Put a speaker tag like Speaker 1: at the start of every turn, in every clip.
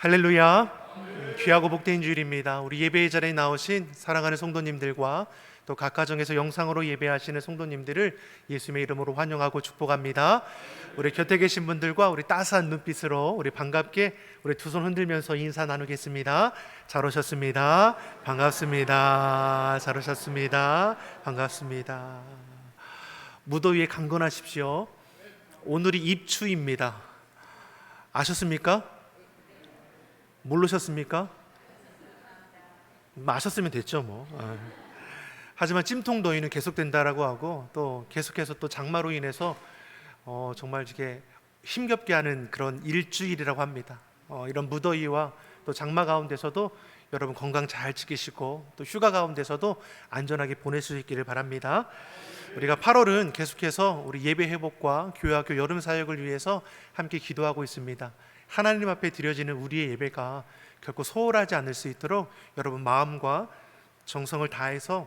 Speaker 1: 할렐루야. 귀하고 복된 주일입니다. 우리 예배의 자리에 나오신 사랑하는 성도님들과 또 각 가정에서 영상으로 예배하시는 성도님들을 예수님의 이름으로 환영하고 축복합니다. 우리 곁에 계신 분들과 우리 따스한 눈빛으로 우리 반갑게 우리 두 손 흔들면서 인사 나누겠습니다. 잘 오셨습니다. 반갑습니다. 잘 오셨습니다. 반갑습니다. 무더위에 강건하십시오. 오늘이 입추입니다. 아셨습니까? 모르셨습니까? 마셨으면 됐죠 뭐. 아. 하지만 찜통 더위는 계속된다라고 하고 또 계속해서 또 장마로 인해서 어, 정말 이게 힘겹게 하는 그런 일주일이라고 합니다. 어, 이런 무더위와 또 장마 가운데서도 여러분 건강 잘 지키시고 또 휴가 가운데서도 안전하게 보낼 수 있기를 바랍니다. 우리가 8월은 계속해서 우리 예배 회복과 교회학교 여름 사역을 위해서 함께 기도하고 있습니다. 하나님 앞에 드려지는 우리의 예배가 결코 소홀하지 않을 수 있도록 여러분 마음과 정성을 다해서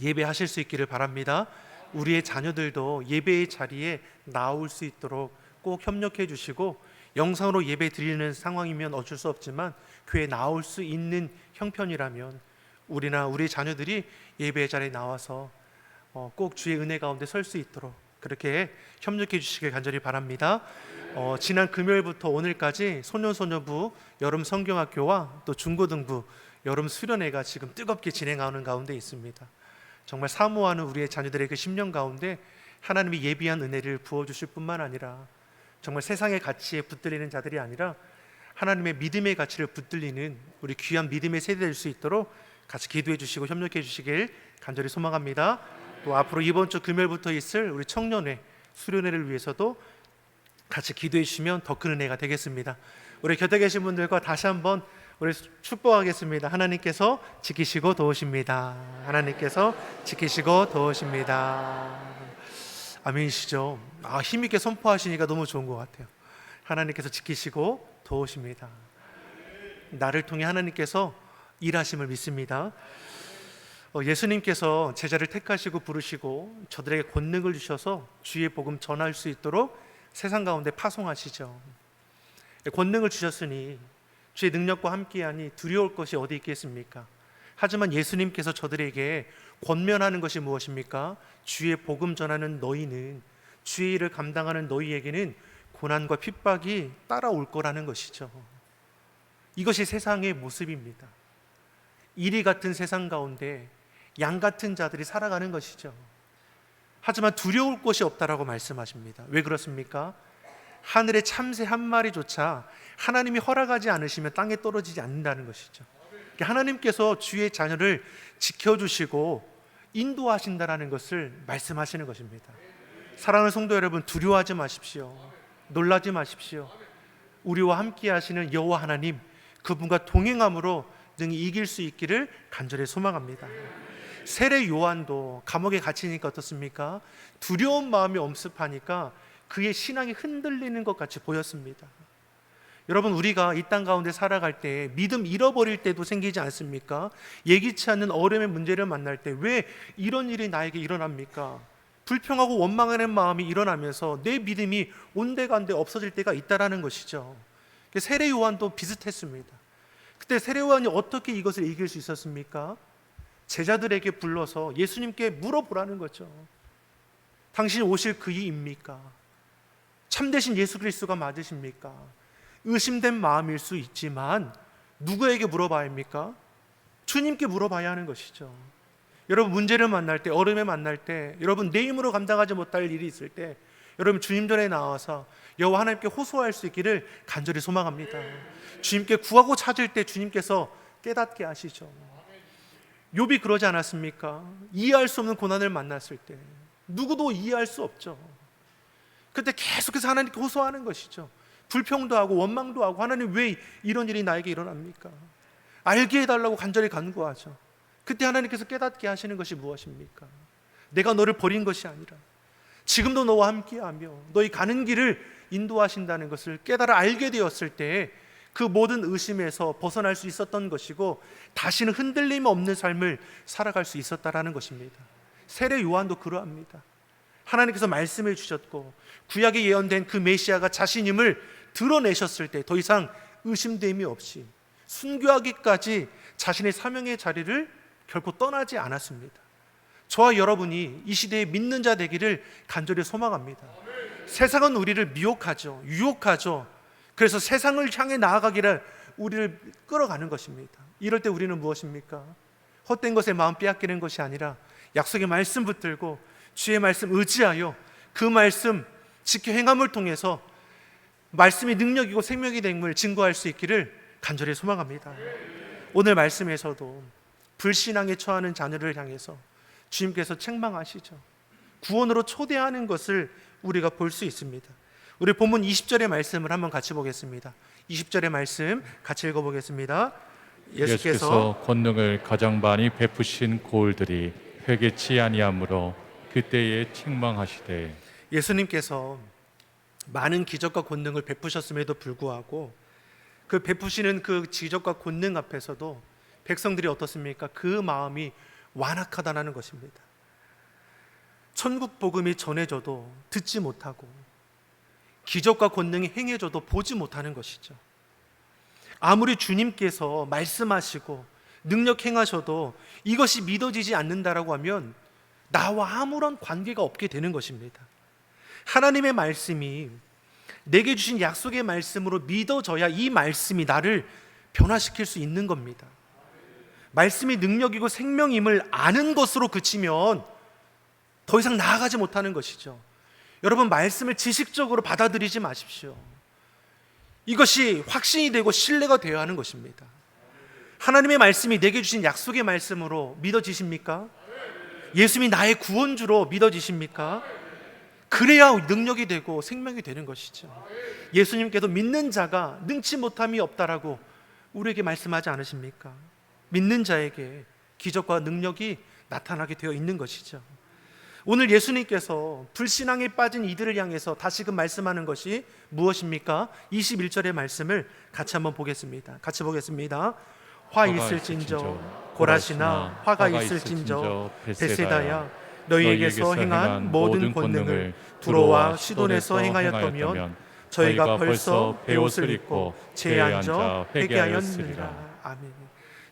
Speaker 1: 예배하실 수 있기를 바랍니다. 우리의 자녀들도 예배의 자리에 나올 수 있도록 꼭 협력해 주시고 영상으로 예배 드리는 상황이면 어쩔 수 없지만 교회 나올 수 있는 형편이라면 우리나 우리 자녀들이 예배의 자리에 나와서 어, 꼭 주의 은혜 가운데 설 수 있도록 그렇게 협력해 주시길 간절히 바랍니다. 어, 지난 금요일부터 오늘까지 소년소녀부 여름 성경학교와 또 중고등부 여름 수련회가 지금 뜨겁게 진행하는 가운데 있습니다. 정말 사모하는 우리의 자녀들의 그 10년 가운데 하나님이 예비한 은혜를 부어 주실 뿐만 아니라 정말 세상의 가치에 붙들리는 자들이 아니라 하나님의 믿음의 가치를 붙들리는 우리 귀한 믿음의 세대 될수 있도록 같이 기도해 주시고 협력해 주시길 간절히 소망합니다. 또 앞으로 이번 주 금요일부터 있을 우리 청년회 수련회를 위해서도 같이 기도해 주시면 더 큰 은혜가 되겠습니다. 우리 곁에 계신 분들과 다시 한번 우리 축복하겠습니다. 하나님께서 지키시고 도우십니다. 하나님께서 지키시고 도우십니다. 아멘이시죠? 아, 힘있게 선포하시니까 너무 좋은 것 같아요. 하나님께서 지키시고 도우십니다. 나를 통해 하나님께서 일하심을 믿습니다. 어, 예수님께서 제자를 택하시고 부르시고 저들에게 권능을 주셔서 주의 복음 전할 수 있도록 세상 가운데 파송하시죠. 권능을 주셨으니 주의 능력과 함께하니 두려울 것이 어디 있겠습니까? 하지만 예수님께서 저들에게 권면하는 것이 무엇입니까? 주의 복음 전하는 너희는 주의 일을 감당하는 너희에게는 고난과 핍박이 따라올 거라는 것이죠. 이것이 세상의 모습입니다. 이리 같은 세상 가운데 양 같은 자들이 살아가는 것이죠. 하지만 두려울 것이 없다라고 말씀하십니다. 왜 그렇습니까? 하늘의 참새 한 마리조차 하나님이 허락하지 않으시면 땅에 떨어지지 않는다는 것이죠. 그러니까 하나님께서 주의 자녀를 지켜주시고 인도하신다라는 것을 말씀하시는 것입니다. 사랑하는 성도 여러분 두려워하지 마십시오. 놀라지 마십시오. 우리와 함께 하시는 여호와 하나님 그분과 동행함으로 능히 이길 수 있기를 간절히 소망합니다. 세례 요한도 감옥에 갇히니까 어떻습니까? 두려운 마음이 엄습하니까 그의 신앙이 흔들리는 것 같이 보였습니다. 여러분 우리가 이 땅 가운데 살아갈 때 믿음 잃어버릴 때도 생기지 않습니까? 예기치 않는 어려움의 문제를 만날 때 왜 이런 일이 나에게 일어납니까? 불평하고 원망하는 마음이 일어나면서 내 믿음이 온데간데 없어질 때가 있다라는 것이죠. 세례 요한도 비슷했습니다. 그때 세례 요한이 어떻게 이것을 이길 수 있었습니까? 제자들에게 불러서 예수님께 물어보라는 거죠. 당신이 오실 그이입니까? 참되신 예수 그리스도가 맞으십니까? 의심된 마음일 수 있지만 누구에게 물어봐야 합니까? 주님께 물어봐야 하는 것이죠. 여러분 문제를 만날 때, 어려움에 만날 때, 여러분 내 힘으로 감당하지 못할 일이 있을 때, 여러분 주님 전에 나와서 여호와 하나님께 호소할 수 있기를 간절히 소망합니다. 주님께 구하고 찾을 때 주님께서 깨닫게 하시죠. 욥이 그러지 않았습니까? 이해할 수 없는 고난을 만났을 때 누구도 이해할 수 없죠. 그때 계속해서 하나님께 호소하는 것이죠. 불평도 하고 원망도 하고 하나님 왜 이런 일이 나에게 일어납니까? 알게 해달라고 간절히 간구하죠. 그때 하나님께서 깨닫게 하시는 것이 무엇입니까? 내가 너를 버린 것이 아니라 지금도 너와 함께하며 너희 가는 길을 인도하신다는 것을 깨달아 알게 되었을 때 그 모든 의심에서 벗어날 수 있었던 것이고 다시는 흔들림 없는 삶을 살아갈 수 있었다라는 것입니다. 세례 요한도 그러합니다. 하나님께서 말씀해 주셨고 구약에 예언된 그 메시아가 자신임을 드러내셨을 때 더 이상 의심됨이 없이 순교하기까지 자신의 사명의 자리를 결코 떠나지 않았습니다. 저와 여러분이 이 시대에 믿는 자 되기를 간절히 소망합니다. 세상은 우리를 미혹하죠. 유혹하죠. 그래서 세상을 향해 나아가기를 우리를 끌어가는 것입니다. 이럴 때 우리는 무엇입니까? 헛된 것에 마음 빼앗기는 것이 아니라 약속의 말씀 붙들고 주의 말씀 의지하여 그 말씀 지켜 행함을 통해서 말씀이 능력이고 생명이 됨을 증거할 수 있기를 간절히 소망합니다. 오늘 말씀에서도 불신앙에 처하는 자녀를 향해서 주님께서 책망하시죠. 구원으로 초대하는 것을 우리가 볼 수 있습니다. 우리 본문 20절의 말씀을 한번 같이 보겠습니다. 20절의 말씀 같이 읽어보겠습니다. 예수께서
Speaker 2: 권능을 가장 많이 베푸신 고을들이 회개치 아니하므로 그때에 책망하시되
Speaker 1: 예수님께서 많은 기적과 권능을 베푸셨음에도 불구하고 그 베푸시는 그 기적과 권능 앞에서도 백성들이 어떻습니까? 그 마음이 완악하다는 것입니다. 천국 복음이 전해져도 듣지 못하고 기적과 권능이 행해져도 보지 못하는 것이죠. 아무리 주님께서 말씀하시고 능력 행하셔도 이것이 믿어지지 않는다라고 하면 나와 아무런 관계가 없게 되는 것입니다. 하나님의 말씀이 내게 주신 약속의 말씀으로 믿어져야 이 말씀이 나를 변화시킬 수 있는 겁니다. 말씀이 능력이고 생명임을 아는 것으로 그치면 더 이상 나아가지 못하는 것이죠. 여러분, 말씀을 지식적으로 받아들이지 마십시오. 이것이 확신이 되고 신뢰가 되어야 하는 것입니다. 하나님의 말씀이 내게 주신 약속의 말씀으로 믿어지십니까? 예수님이 나의 구원주로 믿어지십니까? 그래야 능력이 되고 생명이 되는 것이죠. 예수님께도 믿는 자가 능치 못함이 없다라고 우리에게 말씀하지 않으십니까? 믿는 자에게 기적과 능력이 나타나게 되어 있는 것이죠. 오늘 예수님께서 불신앙에 빠진 이들을 향해서 다시금 말씀하는 것이 무엇입니까? 21절의 말씀을 같이 한번 보겠습니다. 같이 보겠습니다. 화 있을진저 고라시나 화가 있을진저 베세다야 너희에게서 행한 모든 권능을 두로와 시돈에서 행하였다면 저희가 벌써 베옷을 입고 제에 앉아 회개하였느니라. 아멘.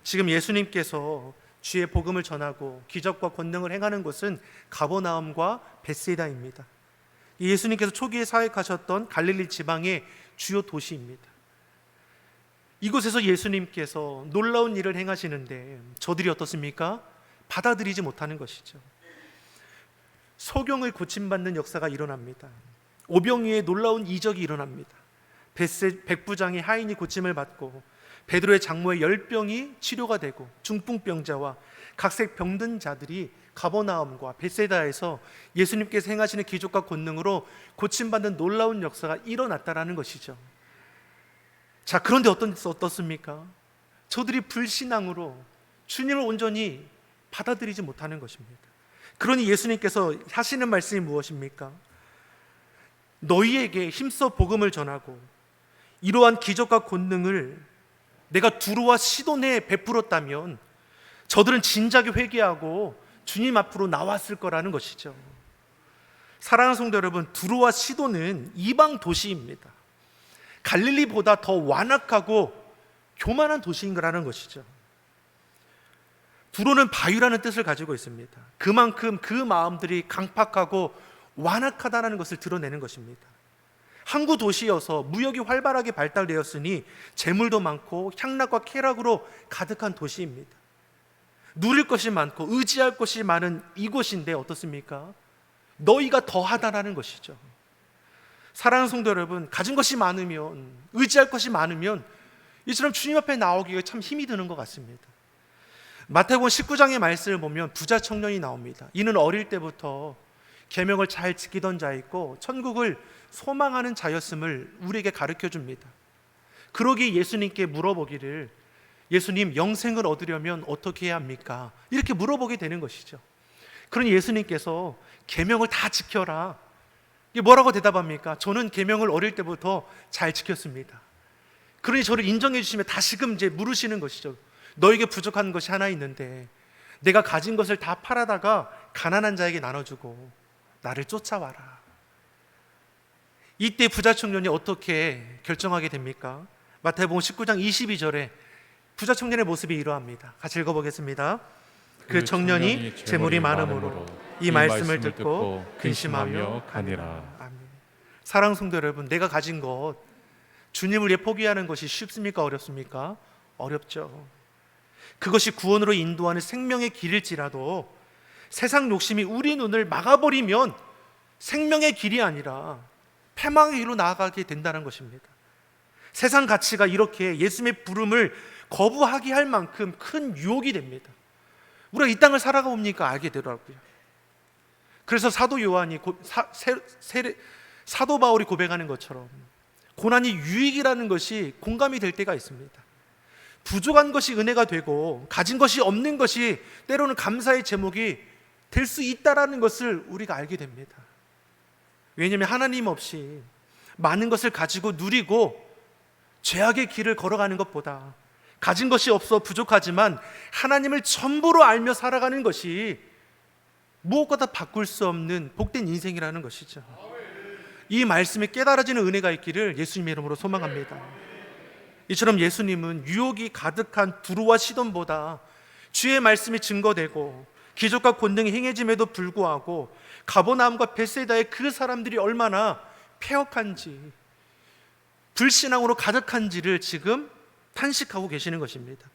Speaker 1: 지금 예수님께서 주의 복음을 전하고 기적과 권능을 행하는 곳은 가버나움과 베세다입니다. 예수님께서 초기에 사역하셨던 갈릴리 지방의 주요 도시입니다. 이곳에서 예수님께서 놀라운 일을 행하시는데 저들이 어떻습니까? 받아들이지 못하는 것이죠. 소경을 고침받는 역사가 일어납니다. 오병이의 놀라운 이적이 일어납니다. 백부장의 하인이 고침을 받고 베드로의 장모의 열병이 치료가 되고 중풍병자와 각색 병든 자들이 가버나움과 베세다에서 예수님께서 행하시는 기적과 권능으로 고침받는 놀라운 역사가 일어났다라는 것이죠. 자, 그런데 어떤 어떻습니까? 저들이 불신앙으로 주님을 온전히 받아들이지 못하는 것입니다. 그러니 예수님께서 하시는 말씀이 무엇입니까? 너희에게 힘써 복음을 전하고 이러한 기적과 권능을 내가 두루와 시돈에 베풀었다면 저들은 진작에 회개하고 주님 앞으로 나왔을 거라는 것이죠. 사랑하는 성도 여러분, 두루와 시돈은 이방 도시입니다. 갈릴리보다 더 완악하고 교만한 도시인 거라는 것이죠. 두로는 바위라는 뜻을 가지고 있습니다. 그만큼 그 마음들이 강팍하고 완악하다는 것을 드러내는 것입니다. 항구 도시여서 무역이 활발하게 발달되었으니 재물도 많고 향락과 쾌락으로 가득한 도시입니다. 누릴 것이 많고 의지할 것이 많은 이곳인데 어떻습니까? 너희가 더하다라는 것이죠. 사랑하는 성도 여러분, 가진 것이 많으면 의지할 것이 많으면 이처럼 주님 앞에 나오기가 참 힘이 드는 것 같습니다. 마태복음 19장의 말씀을 보면 부자 청년이 나옵니다. 이는 어릴 때부터 계명을 잘 지키던 자였고 천국을 소망하는 자였음을 우리에게 가르쳐 줍니다. 그러기 예수님께 물어보기를 예수님 영생을 얻으려면 어떻게 해야 합니까? 이렇게 물어보게 되는 것이죠. 그러니 예수님께서 계명을 다 지켜라. 이게 뭐라고 대답합니까? 저는 계명을 어릴 때부터 잘 지켰습니다. 그러니 저를 인정해 주시면 다시금 이제 물으시는 것이죠. 너에게 부족한 것이 하나 있는데 내가 가진 것을 다 팔아다가 가난한 자에게 나눠주고 나를 쫓아와라. 이때 부자 청년이 어떻게 결정하게 됩니까? 마태복음 19장 22절에 부자 청년의 모습이 이러합니다. 같이 읽어보겠습니다. 그 청년이 재물이 많음으로 이 말씀을 듣고 근심하며 가니라. 아멘. 사랑 성도 여러분, 내가 가진 것 주님을 위해 포기하는 것이 쉽습니까? 어렵습니까? 어렵죠. 그것이 구원으로 인도하는 생명의 길일지라도 세상 욕심이 우리 눈을 막아버리면 생명의 길이 아니라 패망의 길로 나아가게 된다는 것입니다. 세상 가치가 이렇게 예수님의 부름을 거부하게 할 만큼 큰 유혹이 됩니다. 우리가 이 땅을 살아가 봅니까 알게 되더라고요. 그래서 사도 요한이 고, 사, 세, 세, 사도 바울이 고백하는 것처럼 고난이 유익이라는 것이 공감이 될 때가 있습니다. 부족한 것이 은혜가 되고 가진 것이 없는 것이 때로는 감사의 제목이 될 수 있다라는 것을 우리가 알게 됩니다. 왜냐하면 하나님 없이 많은 것을 가지고 누리고 죄악의 길을 걸어가는 것보다 가진 것이 없어 부족하지만 하나님을 전부로 알며 살아가는 것이 무엇보다 바꿀 수 없는 복된 인생이라는 것이죠. 이 말씀에 깨달아지는 은혜가 있기를 예수님의 이름으로 소망합니다. 이처럼 예수님은 유혹이 가득한 두루와 시돈보다 주의 말씀이 증거되고 기적과 권능이 행해짐에도 불구하고 가보나움과 베세다의 그 사람들이 얼마나 폐역한지 불신앙으로 가득한지를 지금 탄식하고 계시는 것입니다.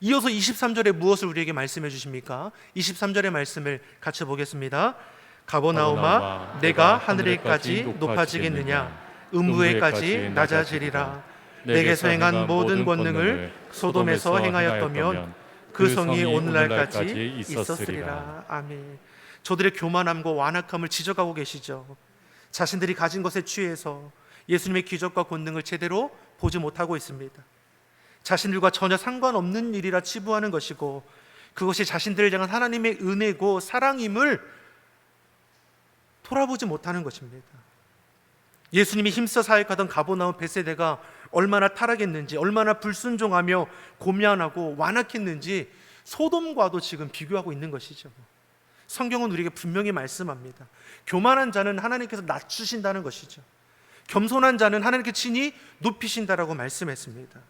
Speaker 1: 이어서 23절에 무엇을 우리에게 말씀해 주십니까? 23절의 말씀을 같이 보겠습니다. 가보나오마 내가 하늘에까지 높아지겠느냐 음부에까지 낮아지리라 내게서 행한 모든 권능을 소돔에서 행하였다면 그 성이 오늘날까지 있었으리라. 아멘. 저들의 교만함과 완악함을 지적하고 계시죠. 자신들이 가진 것에 취해서 예수님의 기적과 권능을 제대로 보지 못하고 있습니다. 자신들과 전혀 상관없는 일이라 치부하는 것이고 그것이 자신들을 향한 하나님의 은혜고 사랑임을 돌아보지 못하는 것입니다. 예수님이 힘써 사역하던 가보나움 베세대가 얼마나 타락했는지, 얼마나 불순종하며 고면하고 완악했는지 소돔과도 지금 비교하고 있는 것이죠. 성경은 우리에게 분명히 말씀합니다. 교만한 자는 하나님께서 낮추신다는 것이죠. 겸손한 자는 하나님께 친히 높이신다라고 말씀했습니다.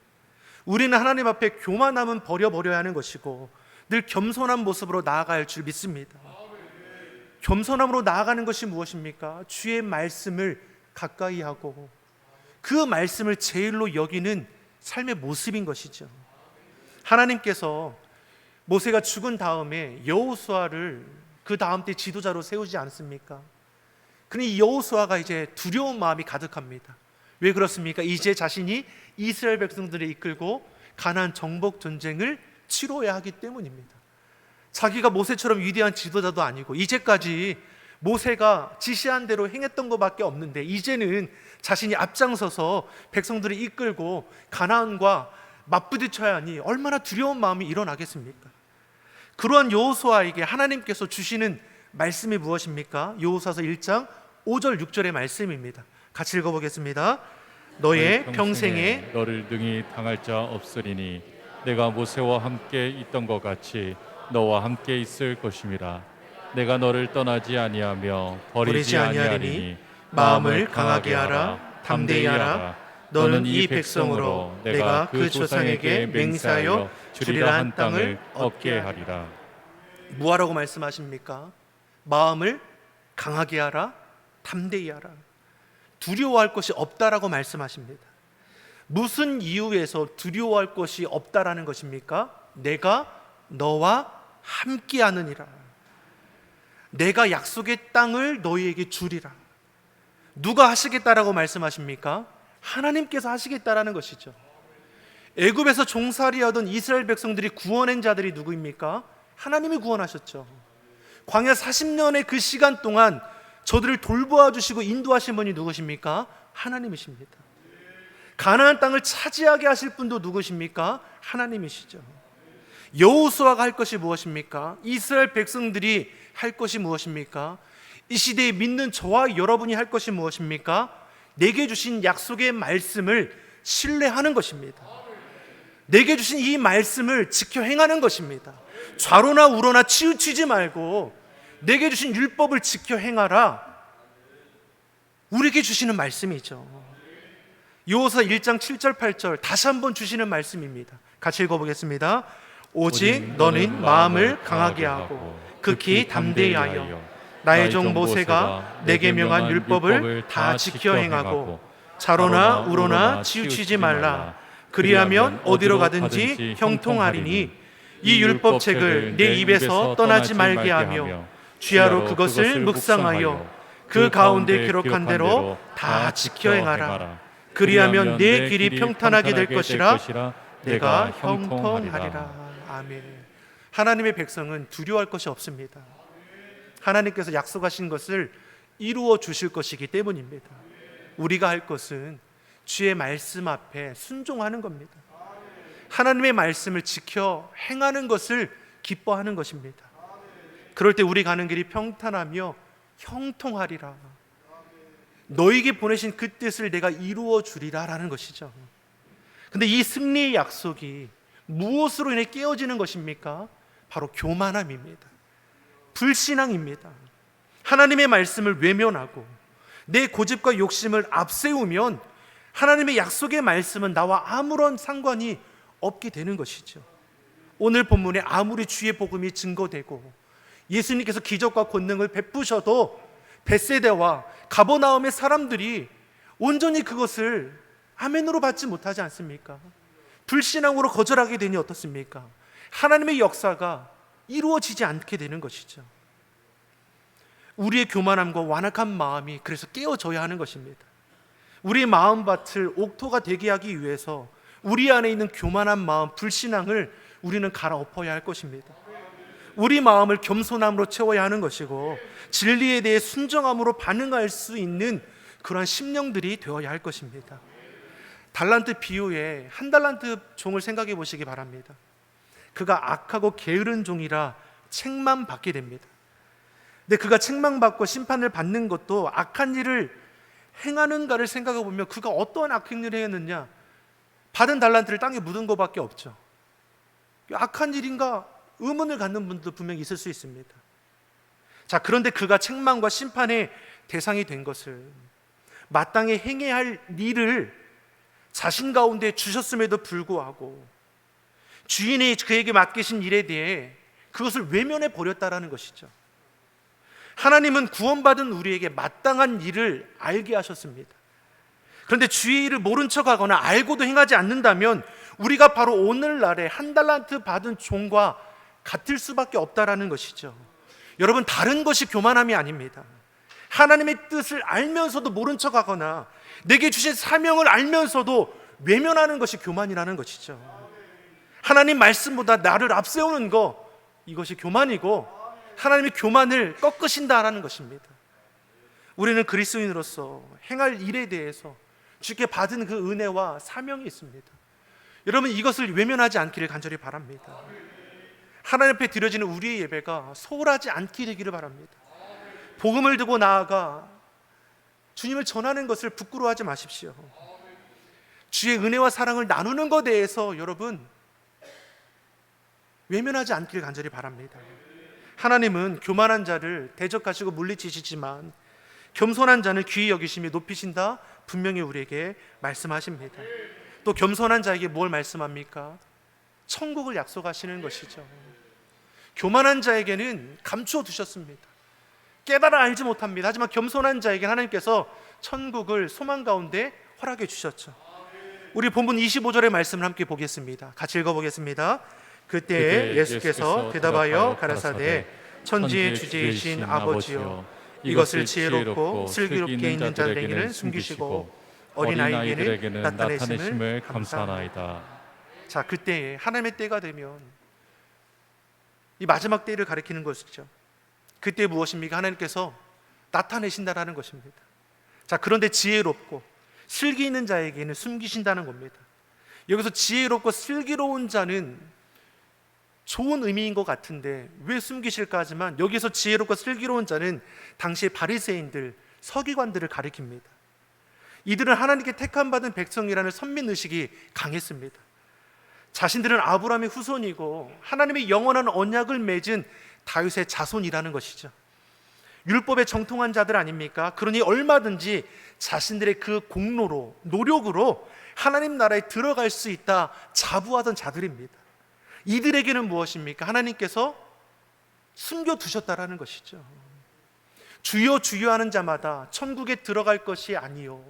Speaker 1: 우리는 하나님 앞에 교만함은 버려버려야 하는 것이고 늘 겸손한 모습으로 나아가야 할 줄 믿습니다. 겸손함으로 나아가는 것이 무엇입니까? 주의 말씀을 가까이 하고 그 말씀을 제일로 여기는 삶의 모습인 것이죠. 하나님께서 모세가 죽은 다음에 여호수아를 그 다음 때 지도자로 세우지 않습니까? 그러니 여호수아가 이제 두려운 마음이 가득합니다. 왜 그렇습니까? 이제 자신이 이스라엘 백성들을 이끌고 가나안 정복 전쟁을 치러야 하기 때문입니다. 자기가 모세처럼 위대한 지도자도 아니고 이제까지 모세가 지시한 대로 행했던 것밖에 없는데 이제는 자신이 앞장서서 백성들을 이끌고 가나안과 맞부딪혀야 하니 얼마나 두려운 마음이 일어나겠습니까? 그러한 여호수아에게 하나님께서 주시는 말씀이 무엇입니까? 여호수아서 1장 5절 6절의 말씀입니다. 같이 읽어 보겠습니다. 너의 평생에
Speaker 2: 너를 능히 당할 자 없으리니 내가 모세와 함께 있던 것 같이 너와 함께 있을 것임이라 내가 너를 떠나지 아니하며
Speaker 1: 버리지 아니하리니
Speaker 2: 아니하리니
Speaker 1: 마음을 강하게 하라 담대히 하라 너는 이 백성으로 내가 그 조상에게 맹세하여 주리라 한 땅을 얻게
Speaker 2: 하리라
Speaker 1: 무하라고 말씀하십니까? 마음을 강하게 하라 담대히 하라 두려워할 것이 없다라고 말씀하십니다. 무슨 이유에서 두려워할 것이 없다라는 것입니까? 내가 너와 함께하느니라. 내가 약속의 땅을 너희에게 주리라. 누가 하시겠다라고 말씀하십니까? 하나님께서 하시겠다라는 것이죠. 애굽에서 종살이하던 이스라엘 백성들이 구원한 자들이 누구입니까? 하나님이 구원하셨죠. 광야 40년의 그 시간 동안 저들을 돌보아 주시고 인도하신 분이 누구십니까? 하나님이십니다. 가나안 땅을 차지하게 하실 분도 누구십니까? 하나님이시죠. 여호수아가 할 것이 무엇입니까? 이스라엘 백성들이 할 것이 무엇입니까? 이 시대에 믿는 저와 여러분이 할 것이 무엇입니까? 내게 주신 약속의 말씀을 신뢰하는 것입니다. 내게 주신 이 말씀을 지켜 행하는 것입니다. 좌로나 우로나 치우치지 말고 내게 주신 율법을 지켜 행하라. 우리에게 주시는 말씀이죠. 요호서 1장 7절 8절 다시 한번 주시는 말씀입니다. 같이 읽어보겠습니다. 오직 너는 마음을 강하게 하고 극히 담대히 하여 나의 종 모세가 내게 명한 율법을 다 지켜 행하고 자로나 우로나 치우치지 말라. 그리하면 어디로 가든지 형통하리니. 이 율법책을 내 입에서 떠나지 말게 하며 주야로 그것을 묵상하여 그 가운데 기록한 대로 다 지켜 행하라. 그리하면 내 길이 평탄하게 될 것이라 내가 형통하리라. 아멘 하나님의 백성은 두려워할 것이 없습니다. 하나님께서 약속하신 것을 이루어 주실 것이기 때문입니다. 우리가 할 것은 주의 말씀 앞에 순종하는 겁니다. 하나님의 말씀을 지켜 행하는 것을 기뻐하는 것입니다. 그럴 때 우리 가는 길이 평탄하며 형통하리라. 너에게 보내신 그 뜻을 내가 이루어 주리라라는 것이죠. 근데 이 승리의 약속이 무엇으로 인해 깨어지는 것입니까? 바로 교만함입니다. 불신앙입니다. 하나님의 말씀을 외면하고 내 고집과 욕심을 앞세우면 하나님의 약속의 말씀은 나와 아무런 상관이 없게 되는 것이죠. 오늘 본문에 아무리 주의 복음이 증거되고 예수님께서 기적과 권능을 베푸셔도 베세대와 가버나움의 사람들이 온전히 그것을 아멘으로 받지 못하지 않습니까? 불신앙으로 거절하게 되니 어떻습니까? 하나님의 역사가 이루어지지 않게 되는 것이죠. 우리의 교만함과 완악한 마음이 그래서 깨어져야 하는 것입니다. 우리의 마음밭을 옥토가 되게 하기 위해서 우리 안에 있는 교만한 마음, 불신앙을 우리는 갈아엎어야 할 것입니다. 우리 마음을 겸손함으로 채워야 하는 것이고 진리에 대해 순정함으로 반응할 수 있는 그러한 심령들이 되어야 할 것입니다. 달란트 비유에 한 달란트 종을 생각해 보시기 바랍니다. 그가 악하고 게으른 종이라 책만 받게 됩니다. 근데 그가 책망받고 심판을 받는 것도 악한 일을 행하는가를 생각해 보면 그가 어떠한 악행을 했느냐 받은 달란트를 땅에 묻은 것밖에 없죠. 악한 일인가 의문을 갖는 분도 분명히 있을 수 있습니다. 자, 그런데 그가 책망과 심판의 대상이 된 것을 마땅히 행해야 할 일을 자신 가운데 주셨음에도 불구하고 주인이 그에게 맡기신 일에 대해 그것을 외면해 버렸다라는 것이죠. 하나님은 구원받은 우리에게 마땅한 일을 알게 하셨습니다. 그런데 주의 일을 모른 척 하거나 알고도 행하지 않는다면 우리가 바로 오늘날에 한 달란트 받은 종과 같을 수밖에 없다라는 것이죠. 여러분 다른 것이 교만함이 아닙니다. 하나님의 뜻을 알면서도 모른 척 하거나 내게 주신 사명을 알면서도 외면하는 것이 교만이라는 것이죠. 하나님 말씀보다 나를 앞세우는 거 이것이 교만이고 하나님이 교만을 꺾으신다라는 것입니다. 우리는 그리스도인으로서 행할 일에 대해서 주께 받은 그 은혜와 사명이 있습니다. 여러분 이것을 외면하지 않기를 간절히 바랍니다. 하나님 앞에 드려지는 우리의 예배가 소홀하지 않게 되기를 바랍니다. 복음을 두고 나아가 주님을 전하는 것을 부끄러워하지 마십시오. 주의 은혜와 사랑을 나누는 것에 대해서 여러분 외면하지 않기를 간절히 바랍니다. 하나님은 교만한 자를 대적하시고 물리치시지만 겸손한 자는 귀히 여기시며 높이신다 분명히 우리에게 말씀하십니다. 또 겸손한 자에게 뭘 말씀합니까? 천국을 약속하시는 것이죠. 교만한 자에게는 감추어 두셨습니다. 깨달아 알지 못합니다. 하지만 겸손한 자에게 하나님께서 천국을 소망 가운데 허락해 주셨죠. 우리 본문 25절의 말씀을 함께 보겠습니다. 같이 읽어 보겠습니다. 그때 예수께서 대답하여 가라사대 천지의 주제이신 아버지여 이것을 지혜롭고 슬기롭게 있는 자들에게는 숨기시고 어린아이에게는 나타내심을 감사하나이다. 자, 그때 하나님의 때가 되면 이 마지막 때를 가리키는 것이죠. 그때 무엇입니까? 하나님께서 나타내신다라는 것입니다. 자, 그런데 지혜롭고 슬기 있는 자에게는 숨기신다는 겁니다. 여기서 지혜롭고 슬기로운 자는 좋은 의미인 것 같은데 왜 숨기실까 하지만 여기서 지혜롭고 슬기로운 자는 당시의 바리새인들, 서기관들을 가리킵니다. 이들은 하나님께 택함 받은 백성이라는 선민 의식이 강했습니다. 자신들은 아브라함의 후손이고 하나님의 영원한 언약을 맺은 다윗의 자손이라는 것이죠. 율법에 정통한 자들 아닙니까? 그러니 얼마든지 자신들의 그 공로로 노력으로 하나님 나라에 들어갈 수 있다 자부하던 자들입니다. 이들에게는 무엇입니까? 하나님께서 숨겨 두셨다라는 것이죠. 주여 주여 하는 자마다 천국에 들어갈 것이 아니요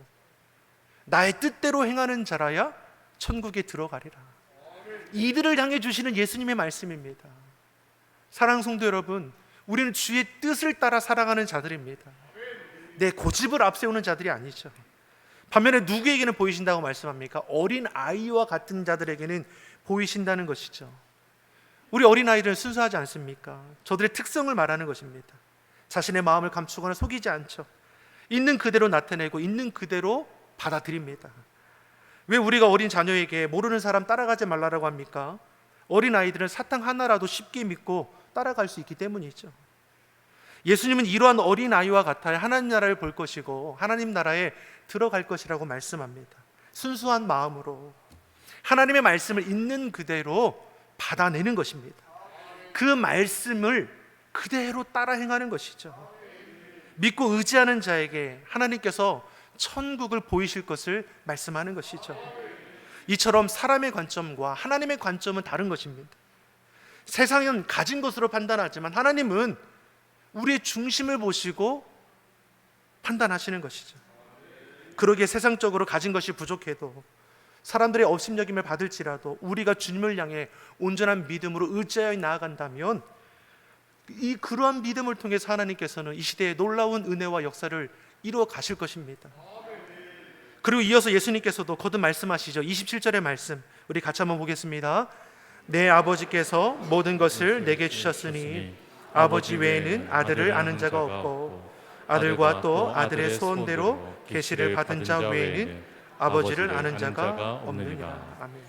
Speaker 1: 나의 뜻대로 행하는 자라야 천국에 들어가리라. 이들을 향해 주시는 예수님의 말씀입니다. 사랑 성도 여러분, 우리는 주의 뜻을 따라 살아가는 자들입니다. 내 고집을 앞세우는 자들이 아니죠. 반면에 누구에게는 보이신다고 말씀합니까? 어린 아이와 같은 자들에게는 보이신다는 것이죠. 우리 어린 아이들은 순수하지 않습니까? 저들의 특성을 말하는 것입니다. 자신의 마음을 감추거나 속이지 않죠. 있는 그대로 나타내고 있는 그대로 받아들입니다. 왜 우리가 어린 자녀에게 모르는 사람 따라가지 말라라고 합니까? 어린 아이들은 사탕 하나라도 쉽게 믿고 따라갈 수 있기 때문이죠. 예수님은 이러한 어린 아이와 같아 하나님 나라를 볼 것이고 하나님 나라에 들어갈 것이라고 말씀합니다. 순수한 마음으로 하나님의 말씀을 있는 그대로 받아내는 것입니다. 그 말씀을 그대로 따라 행하는 것이죠. 믿고 의지하는 자에게 하나님께서 천국을 보이실 것을 말씀하는 것이죠. 이처럼 사람의 관점과 하나님의 관점은 다른 것입니다. 세상은 가진 것으로 판단하지만 하나님은 우리의 중심을 보시고 판단하시는 것이죠. 그러기에 세상적으로 가진 것이 부족해도 사람들의 업신여김을 받을지라도 우리가 주님을 향해 온전한 믿음으로 의지하여 나아간다면 이 그러한 믿음을 통해서 하나님께서는 이 시대에 놀라운 은혜와 역사를 이루어 가실 것입니다. 그리고 이어서 예수님께서도 거듭 말씀하시죠. 27절의 말씀 우리 같이 한번 보겠습니다. 내 아버지께서 모든 것을 내게 주셨으니 아버지 외에는 아들을 아는 자가 없고 아들과 또 아들의 소원대로 계시를 받은 자 외에는 아버지를 아는 자가 없느니라. 아멘.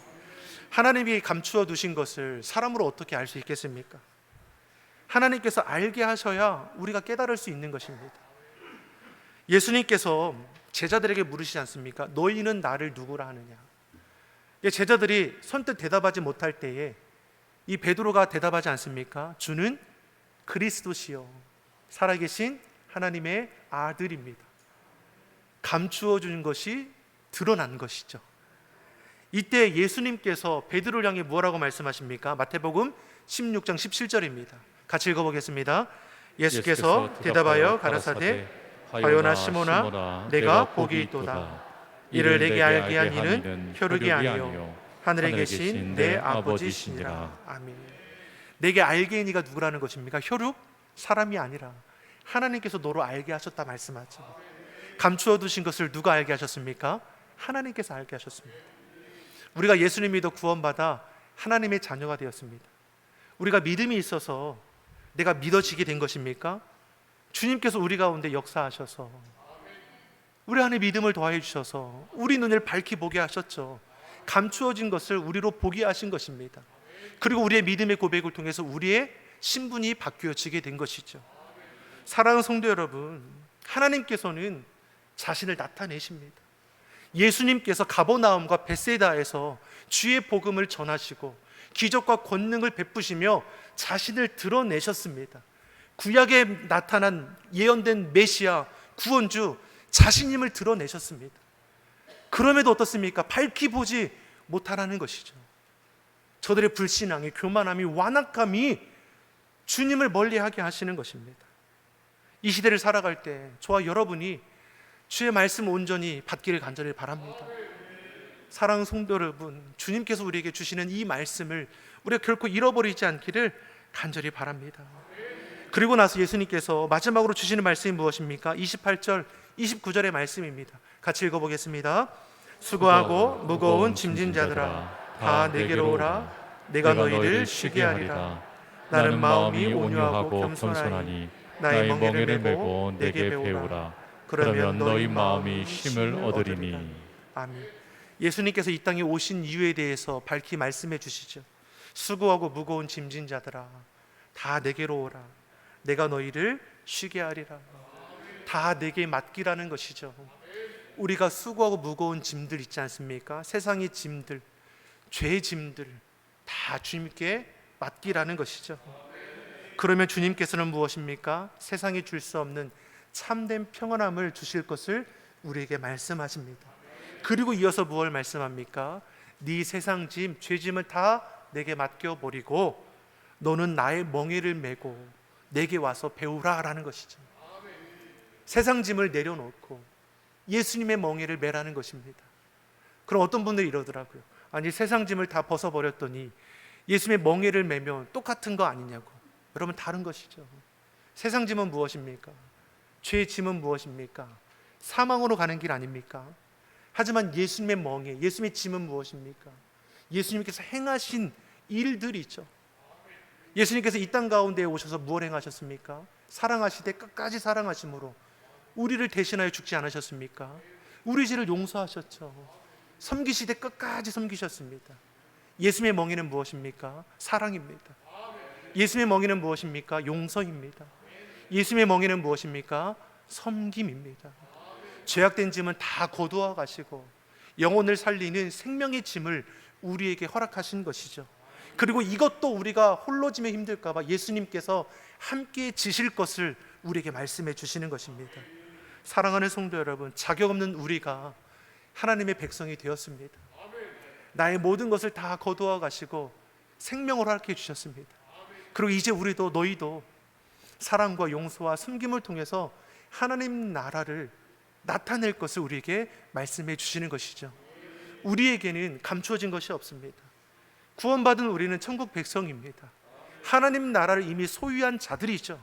Speaker 1: 하나님이 감추어 두신 것을 사람으로 어떻게 알 수 있겠습니까? 하나님께서 알게 하셔야 우리가 깨달을 수 있는 것입니다. 예수님께서 제자들에게 물으시지 않습니까? 너희는 나를 누구라 하느냐? 예, 제자들이 선뜻 대답하지 못할 때에 이 베드로가 대답하지 않습니까? 주는 그리스도시요 살아계신 하나님의 아들입니다. 감추어 준 것이 드러난 것이죠. 이때 예수님께서 베드로를 향해 무엇라고 말씀하십니까? 마태복음 16장 17절입니다. 같이 읽어 보겠습니다. 예수께서 대답하여 가라사대 하요나 시모나 내가 복이 있도다. 이를 내게 알게 한 이는 혈육이 아니요 하늘에 계신 내 아버지시니라. 아멘. 내게 알게 한 이가 누구라는 것입니까? 혈육 사람이 아니라 하나님께서 너로 알게 하셨다 말씀하죠. 감추어 두신 것을 누가 알게 하셨습니까? 하나님께서 알게 하셨습니다. 우리가 예수님 믿어 구원받아 하나님의 자녀가 되었습니다. 우리가 믿음이 있어서 내가 믿어지게 된 것입니까? 주님께서 우리 가운데 역사하셔서 우리 안에 믿음을 더해 주셔서 우리 눈을 밝히 보게 하셨죠. 감추어진 것을 우리로 보게 하신 것입니다. 그리고 우리의 믿음의 고백을 통해서 우리의 신분이 바뀌어지게 된 것이죠. 사랑하는 성도 여러분, 하나님께서는 자신을 나타내십니다. 예수님께서 가버나움과 베세다에서 주의 복음을 전하시고 기적과 권능을 베푸시며 자신을 드러내셨습니다. 구약에 나타난 예언된 메시아 구원주 자신임을 드러내셨습니다. 그럼에도 어떻습니까? 밝히 보지 못하라는 것이죠. 저들의 불신앙이 교만함이 완악함이 주님을 멀리하게 하시는 것입니다. 이 시대를 살아갈 때 저와 여러분이 주의 말씀 온전히 받기를 간절히 바랍니다. 사랑하는 성도 여러분, 주님께서 우리에게 주시는 이 말씀을 우리가 결코 잃어버리지 않기를 간절히 바랍니다. 그리고 나서 예수님께서 마지막으로 주시는 말씀이 무엇입니까? 28절, 29절의 말씀입니다. 같이 읽어보겠습니다. 수고하고 무거운 짐진 자들아, 다 내게로 오라. 내가 너희를 쉬게 하리라. 나는 마음이 온유하고 겸손하니 나의 멍에를 메고 내게 배우라.
Speaker 2: 그러면 너희 마음이 힘을 얻으리니
Speaker 1: 아멘. 예수님께서 이 땅에 오신 이유에 대해서 밝히 말씀해 주시죠. 수고하고 무거운 짐진 자들아, 다 내게로 오라. 내가 너희를 쉬게 하리라. 다 내게 맡기라는 것이죠. 우리가 수고하고 무거운 짐들 있지 않습니까? 세상의 짐들, 죄의 짐들 다 주님께 맡기라는 것이죠. 그러면 주님께서는 무엇입니까? 세상이 줄 수 없는 참된 평안함을 주실 것을 우리에게 말씀하십니다. 그리고 이어서 무엇을 말씀합니까? 네 세상 짐, 죄짐을 다 내게 맡겨 버리고 너는 나의 멍에를 메고 내게 와서 배우라라는 것이죠. 세상 짐을 내려놓고 예수님의 멍에를 메라는 것입니다. 그럼 어떤 분들이 이러더라고요. 아니 세상 짐을 다 벗어버렸더니 예수님의 멍에를 메면 똑같은 거 아니냐고. 여러분 다른 것이죠. 세상 짐은 무엇입니까? 죄의 짐은 무엇입니까? 사망으로 가는 길 아닙니까? 하지만 예수님의 멍에, 예수님의 짐은 무엇입니까? 예수님께서 행하신 일들이죠. 예수님께서 이 땅 가운데에 오셔서 무엇 행하셨습니까? 사랑하시되 끝까지 사랑하심으로 우리를 대신하여 죽지 않으셨습니까? 우리 죄를 용서하셨죠. 섬기시되 끝까지 섬기셨습니다. 예수님의 멍에는 무엇입니까? 사랑입니다. 예수님의 멍에는 무엇입니까? 용서입니다. 예수님의 멍에는 무엇입니까? 섬김입니다. 죄악된 짐은 다 거두어 가시고 영혼을 살리는 생명의 짐을 우리에게 허락하신 것이죠. 그리고 이것도 우리가 홀로 지면 힘들까봐 예수님께서 함께 지실 것을 우리에게 말씀해 주시는 것입니다. 사랑하는 성도 여러분, 자격 없는 우리가 하나님의 백성이 되었습니다. 나의 모든 것을 다 거두어 가시고 생명을 허락해 주셨습니다. 그리고 이제 우리도 너희도 사랑과 용서와 섬김을 통해서 하나님 나라를 나타낼 것을 우리에게 말씀해 주시는 것이죠. 우리에게는 감추어진 것이 없습니다. 구원받은 우리는 천국 백성입니다. 하나님 나라를 이미 소유한 자들이죠.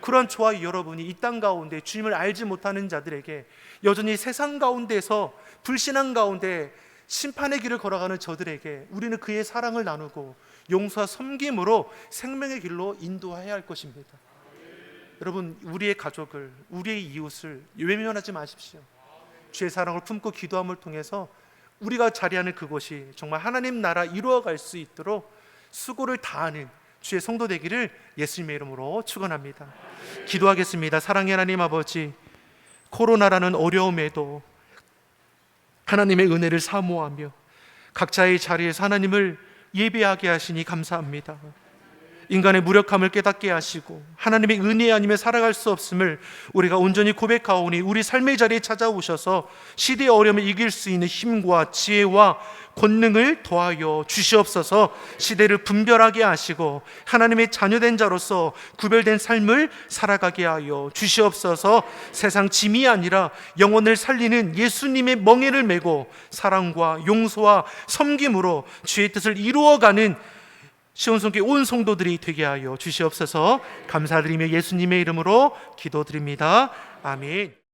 Speaker 1: 그러한 저와 여러분이 이 땅 가운데 주님을 알지 못하는 자들에게 여전히 세상 가운데서 불신앙 가운데 심판의 길을 걸어가는 저들에게 우리는 그의 사랑을 나누고 용서와 섬김으로 생명의 길로 인도해야 할 것입니다. 여러분 우리의 가족을 우리의 이웃을 외면하지 마십시오. 주의 사랑을 품고 기도함을 통해서 우리가 자리하는 그곳이 정말 하나님 나라 이루어갈 수 있도록 수고를 다하는 주의 성도 되기를 예수님의 이름으로 축원합니다. 기도하겠습니다. 사랑의 하나님 아버지, 코로나라는 어려움에도 하나님의 은혜를 사모하며 각자의 자리에서 하나님을 예배하게 하시니 감사합니다. 인간의 무력함을 깨닫게 하시고 하나님의 은혜 아니면 살아갈 수 없음을 우리가 온전히 고백하오니 우리 삶의 자리에 찾아오셔서 시대의 어려움을 이길 수 있는 힘과 지혜와 권능을 더하여 주시옵소서. 시대를 분별하게 하시고 하나님의 자녀된 자로서 구별된 삶을 살아가게 하여 주시옵소서. 세상 짐이 아니라 영혼을 살리는 예수님의 멍에를 메고 사랑과 용서와 섬김으로 주의 뜻을 이루어가는 시온성교 온 성도들이 되게 하여 주시옵소서 감사드리며 예수님의 이름으로 기도드립니다. 아멘.